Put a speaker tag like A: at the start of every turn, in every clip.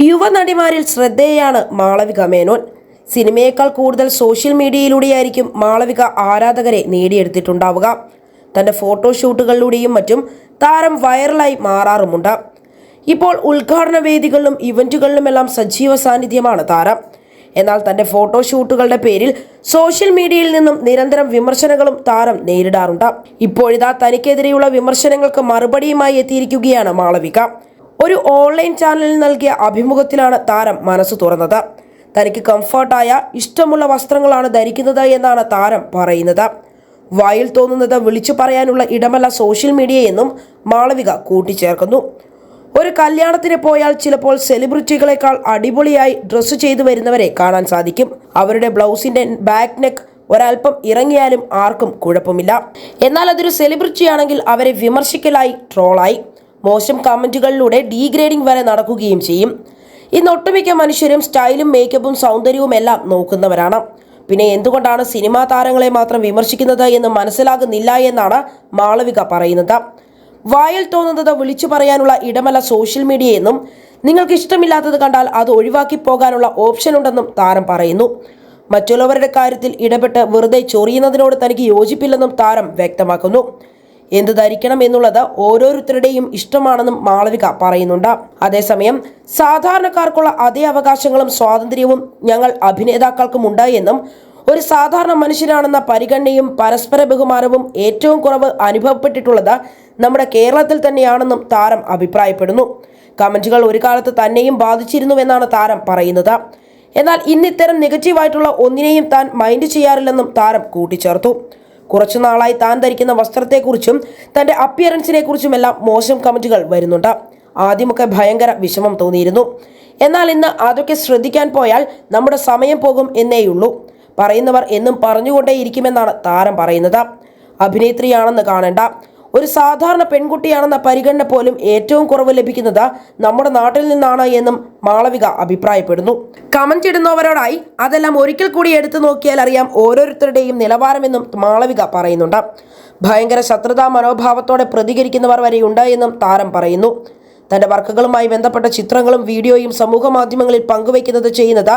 A: യുവനടിമാരിൽ ശ്രദ്ധേയാണ് മാളവിക മേനോൻ. സിനിമയേക്കാൾ കൂടുതൽ സോഷ്യൽ മീഡിയയിലൂടെയായിരിക്കും മാളവിക ആരാധകരെ നേടിയെടുത്തിട്ടുണ്ടാവുക. തന്റെ ഫോട്ടോഷൂട്ടുകളിലൂടെയും മറ്റും താരം വൈറലായി മാറാറുമുണ്ട്. ഇപ്പോൾ ഉദ്ഘാടന വേദികളിലും ഇവന്റുകളിലുമെല്ലാം സജീവ സാന്നിധ്യമാണ് താരം. എന്നാൽ തന്റെ ഫോട്ടോഷൂട്ടുകളുടെ പേരിൽ സോഷ്യൽ മീഡിയയിൽ നിന്നും നിരന്തരം വിമർശനങ്ങളും താരം നേരിടാറുണ്ട്. ഇപ്പോഴിതാ തനിക്കെതിരെയുള്ള വിമർശനങ്ങൾക്ക് മറുപടിയുമായി എത്തിയിരിക്കുകയാണ് മാളവിക. ഒരു ഓൺലൈൻ ചാനലിൽ നൽകിയ അഭിമുഖത്തിലാണ് താരം മനസ്സ് തുറന്നത്. തനിക്ക് കംഫർട്ടായ ഇഷ്ടമുള്ള വസ്ത്രങ്ങളാണ് ധരിക്കുന്നത് എന്നാണ് താരം പറയുന്നത്. വായിൽ തോന്നുന്നത് വിളിച്ചു പറയാനുള്ള ഇടമല്ല സോഷ്യൽ മീഡിയ എന്നും മാളവിക കൂട്ടിച്ചേർക്കുന്നു. ഒരു കല്യാണത്തിന് പോയാൽ ചിലപ്പോൾ സെലിബ്രിറ്റികളെക്കാൾ അടിപൊളിയായി ഡ്രസ്സ് ചെയ്തു വരുന്നവരെ കാണാൻ സാധിക്കും. അവരുടെ ബ്ലൗസിന്റെ ബാക്ക് നെക്ക് ഒരല്പം ഇറങ്ങിയാലും ആർക്കും കുഴപ്പമില്ല. എന്നാൽ അതൊരു സെലിബ്രിറ്റിയാണെങ്കിൽ അവരെ വിമർശിക്കലായി ട്രോളായി. മോശം കമന്റുകളിലൂടെ ഡീഗ്രേഡിംഗ് വരെ നടക്കുകയും ചെയ്യും. ഇന്ന് ഒട്ടുമിക്ക മനുഷ്യരും സ്റ്റൈലും മേക്കപ്പും സൗന്ദര്യവും എല്ലാം നോക്കുന്നവരാണ്. പിന്നെ എന്തുകൊണ്ടാണ് സിനിമാ താരങ്ങളെ മാത്രം വിമർശിക്കുന്നത് എന്ന് മനസ്സിലാകുന്നില്ല എന്നാണ് മാളവിക പറയുന്നത്. വായിൽ തോന്നുന്നത് വിളിച്ചു പറയാനുള്ള ഇടമല്ല സോഷ്യൽ മീഡിയ എന്നും നിങ്ങൾക്ക് ഇഷ്ടമില്ലാത്തത് കണ്ടാൽ അത് ഒഴിവാക്കി പോകാനുള്ള ഓപ്ഷൻ ഉണ്ടെന്നും താരം പറയുന്നു. മറ്റുള്ളവരുടെ കാര്യത്തിൽ ഇടപെട്ട് വെറുതെ ചൊറിയുന്നതിനോട് തനിക്ക് യോജിപ്പില്ലെന്നും താരം വ്യക്തമാക്കുന്നു. എന്ത് ധരിക്കണം എന്നുള്ളത് ഓരോരുത്തരുടെയും ഇഷ്ടമാണെന്നും മാളവിക പറയുന്നുണ്ട്. അതേസമയം സാധാരണക്കാർക്കുള്ള അതേ അവകാശങ്ങളും സ്വാതന്ത്ര്യവും ഞങ്ങൾ അഭിനേതാക്കൾക്കുമുണ്ട് എന്നും ഒരു സാധാരണ മനുഷ്യനാണെന്ന പരിഗണനയും പരസ്പര ബഹുമാനവും ഏറ്റവും കുറവ് അനുഭവപ്പെട്ടിട്ടുള്ളത് നമ്മുടെ കേരളത്തിൽ തന്നെയാണെന്നും താരം അഭിപ്രായപ്പെടുന്നു. കമന്റുകൾ ഒരു കാലത്ത് തന്നെയും ബാധിച്ചിരുന്നുവെന്നാണ് താരം പറയുന്നത്. എന്നാൽ ഇന്നിത്തരം നെഗറ്റീവായിട്ടുള്ള ഒന്നിനെയും താൻ മൈൻഡ് ചെയ്യാറില്ലെന്നും താരം കൂട്ടിച്ചേർത്തു. കുറച്ചു നാളായി താൻ ധരിക്കുന്ന വസ്ത്രത്തെക്കുറിച്ചും തന്റെ അപ്പിയറൻസിനെ കുറിച്ചുമെല്ലാം മോശം കമന്റുകൾ വരുന്നുണ്ട്. ആദ്യമൊക്കെ ഭയങ്കര വിഷമം തോന്നിയിരുന്നു. എന്നാൽ ഇന്ന് അതൊക്കെ ശ്രദ്ധിക്കാൻ പോയാൽ നമ്മുടെ സമയം പോകും എന്നേയുള്ളൂ. പറയുന്നവർ എന്നും പറഞ്ഞുകൊണ്ടേയിരിക്കുമെന്നാണ് താരം പറയുന്നത്. അഭിനേത്രിയാണെന്ന് കാണേണ്ട. ഒരു സാധാരണ പെൺകുട്ടിയാണെന്ന പരിഗണന പോലും ഏറ്റവും കുറവ് ലഭിക്കുന്നത് നമ്മുടെ നാട്ടിൽ നിന്നാണ് എന്നും മാളവിക അഭിപ്രായപ്പെടുന്നു. കമന്റ് ഇടുന്നവരോടായി അതെല്ലാം ഒരിക്കൽ കൂടി എടുത്തു നോക്കിയാൽ അറിയാം ഓരോരുത്തരുടെയും നിലവാരമെന്നും മാളവിക പറയുന്നുണ്ട്. ഭയങ്കര ശത്രുതാ മനോഭാവത്തോടെ പ്രതികരിക്കുന്നവർ വരെയുണ്ട് എന്നും താരം പറയുന്നു. തന്റെ വർക്കുകളുമായി ബന്ധപ്പെട്ട ചിത്രങ്ങളും വീഡിയോയും സമൂഹ മാധ്യമങ്ങളിൽ പങ്കുവയ്ക്കുന്നത് ചെയ്യുന്നത്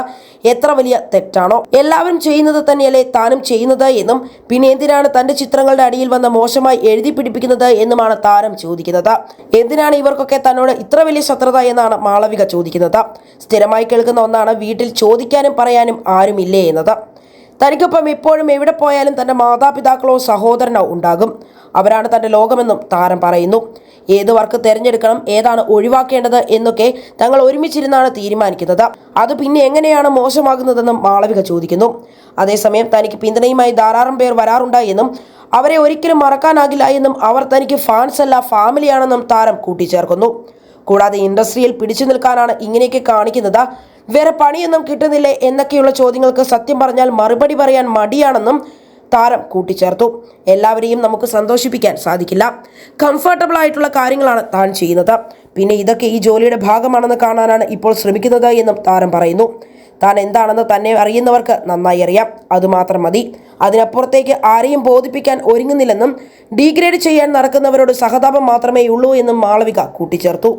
A: എത്ര വലിയ തെറ്റാണോ? എല്ലാവരും ചെയ്യുന്നത് തന്നെയല്ലേ താനും ചെയ്യുന്നത് എന്നും പിന്നെ എന്തിനാണ് തന്റെ ചിത്രങ്ങളുടെ അടിയിൽ വന്ന് മോശമായി എഴുതി പിടിപ്പിക്കുന്നത് എന്നുമാണ് താരം ചോദിക്കുന്നത്. എന്തിനാണ് ഇവർക്കൊക്കെ തന്നോട് ഇത്ര വലിയ ശത്രുത എന്നാണ് മാളവിക ചോദിക്കുന്നത്. സ്ഥിരമായി കേൾക്കുന്ന ഒന്നാണ് വീട്ടിൽ ചോദിക്കാനും പറയാനും ആരുമില്ലേ എന്നത്. തനിക്കൊപ്പം എപ്പോഴും എവിടെ പോയാലും തന്റെ മാതാപിതാക്കളോ സഹോദരനോ ഉണ്ടാകും. അവരാണ് തന്റെ ലോകമെന്നും താരം പറയുന്നു. ഏത് വർക്ക് തിരഞ്ഞെടുക്കണം ഏതാണ് ഒഴിവാക്കേണ്ടത് എന്നൊക്കെ തങ്ങൾ ഒരുമിച്ചിരുന്നാണ് തീരുമാനിക്കുന്നത്. അത് പിന്നെ എങ്ങനെയാണ് മോശമാകുന്നതെന്നും മാളവിക ചോദിക്കുന്നു. അതേസമയം തനിക്ക് പിന്തുണയുമായി ധാരാളം പേർ വരാറുണ്ടായെന്നും അവരെ ഒരിക്കലും മറക്കാനാകില്ല എന്നും അവർ തനിക്ക് ഫാൻസ് അല്ല ഫാമിലിയാണെന്നും താരം കൂട്ടിച്ചേർക്കുന്നു. കൂടാതെ ഇൻഡസ്ട്രിയിൽ പിടിച്ചു നിൽക്കാനാണ് ഇങ്ങനെയൊക്കെ കാണിക്കുന്നത്. വേറെ പണിയൊന്നും കിട്ടുന്നില്ലേ എന്നൊക്കെയുള്ള ചോദ്യങ്ങൾക്ക് സത്യം പറഞ്ഞാൽ മറുപടി പറയാൻ മടിയാണെന്നും താരം കൂട്ടിച്ചേർത്തു. എല്ലാവരെയും നമുക്ക് സന്തോഷിപ്പിക്കാൻ സാധിക്കില്ല. കംഫർട്ടബിൾ ആയിട്ടുള്ള കാര്യങ്ങളാണ് താൻ ചെയ്യുന്നത്. പിന്നെ ഇതൊക്കെ ഈ ജോലിയുടെ ഭാഗമാണെന്ന് കാണാനാണ് ഇപ്പോൾ ശ്രമിക്കുന്നത് എന്നും താരം പറയുന്നു. താൻ എന്താണെന്ന് തന്നെ അറിയുന്നവർക്ക് നന്നായി അറിയാം. അതുമാത്രം മതി. അതിനപ്പുറത്തേക്ക് ആരെയും ബോധിപ്പിക്കാൻ ഒരുങ്ങുന്നില്ലെന്നും ഡീഗ്രേഡ് ചെയ്യാൻ നടക്കുന്നവരോട് സഹതാപം മാത്രമേ ഉള്ളൂ എന്നും മാളവിക കൂട്ടിച്ചേർത്തു.